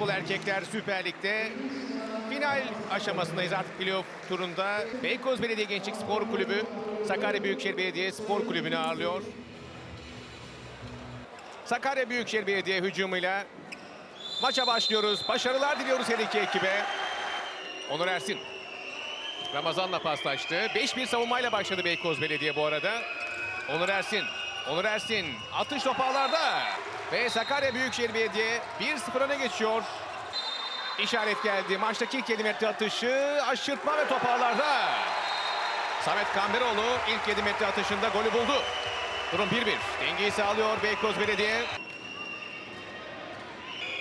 Basketbol Erkekler Süper Lig'de final aşamasındayız artık playoff turunda. Beykoz Belediye Gençlik Spor Kulübü Sakarya Büyükşehir Belediye Spor Kulübü'nü ağırlıyor. Sakarya Büyükşehir Belediye hücumuyla maça başlıyoruz. Başarılar diliyoruz her iki ekibe. Onur Ersin. Ramazan'la paslaştı. 5-1 savunmayla başladı Beykoz Belediye bu arada. Onur Ersin. Onur Ersin atış topağlarda. Ve Sakarya Büyükşehir Belediye 1-0 öne geçiyor. İşaret geldi. Maçtaki ilk 7 metre atışı aşırtma ve topağlarda. Samet Kamberoğlu ilk 7 metre atışında golü buldu. Durum 1-1. Dengeyi sağlıyor Beykoz Belediye.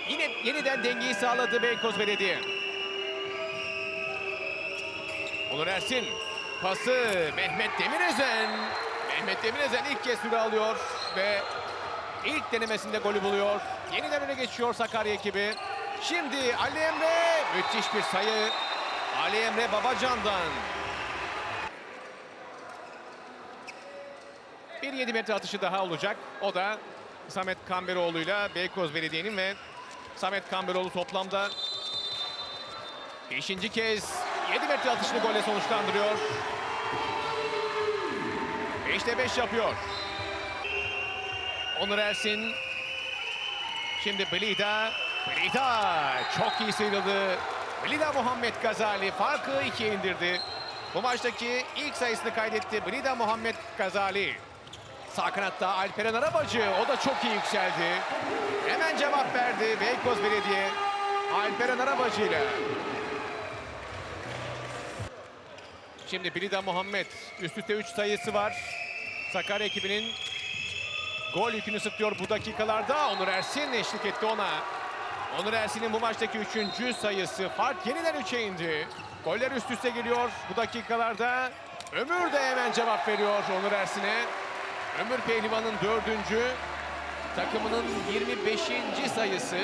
Yine yeniden dengeyi sağladı Beykoz Belediye. Onur Ersin. Pası Mehmet Demirözen. Mehmet Demirözen ilk kez süre alıyor ve ilk denemesinde golü buluyor. Yeniden öne geçiyor Sakarya ekibi. Şimdi Ali Emre müthiş bir sayı. Ali Emre Babacan'dan. Bir 7 metre atışı daha olacak. O da Samet Kamberoğlu'yla Beykoz Belediye'nin ve Samet Kamberoğlu toplamda Beşinci kez 7 metre atışını golle sonuçlandırıyor. 5'te 5 yapıyor. Onur Ersin. Şimdi Blida. Blida çok iyi sıyrıldı. Blida Muhammed Gazali farkı 2'ye indirdi. Bu maçtaki ilk sayısını kaydetti Blida Muhammed Gazali. Sağ kanatta Alperen Arabacı. O da çok iyi yükseldi. Hemen cevap verdi Beykoz Belediye. Alperen Arabacı ile. Şimdi Blida Muhammed üst üste 3 sayısı var. Sakarya ekibinin gol yükünü sırtlıyor bu dakikalarda. Onur Ersin eşlik etti ona. Onur Ersin'in bu maçtaki 3. sayısı. Fark yeniden 3'e indi. Goller üst üste geliyor bu dakikalarda. Ömür de hemen cevap veriyor Onur Ersin'e. Ömür Pehlivan'ın dördüncü. Takımının 25. sayısı.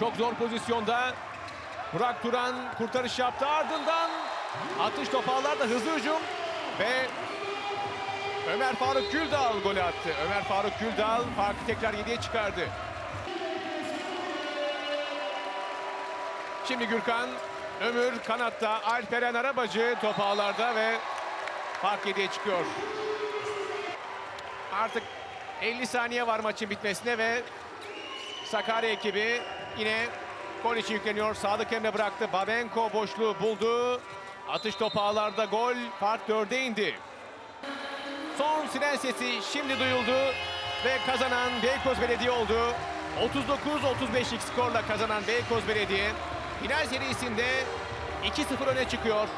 Çok zor pozisyonda. Burak Turan kurtarış yaptı ardından atış topağlarda hızlı hücum ve Ömer Faruk Güldal golü attı. Ömer Faruk Güldal farkı tekrar 7'ye çıkardı. Şimdi Gürkan, Ömür kanatta, Alperen Arabacı topağlarda ve fark 7'ye çıkıyor. Artık 50 saniye var maçın bitmesine ve Sakarya ekibi yine gol için yükleniyor. Sadık Emre bıraktı. Babenko boşluğu buldu. Atış topu ağlarda gol. Fark dörde indi. Son siren sesi şimdi duyuldu. Ve kazanan Beykoz Belediye oldu. 39-35'lik skorla kazanan Beykoz Belediye final serisinde 2-0 öne çıkıyor.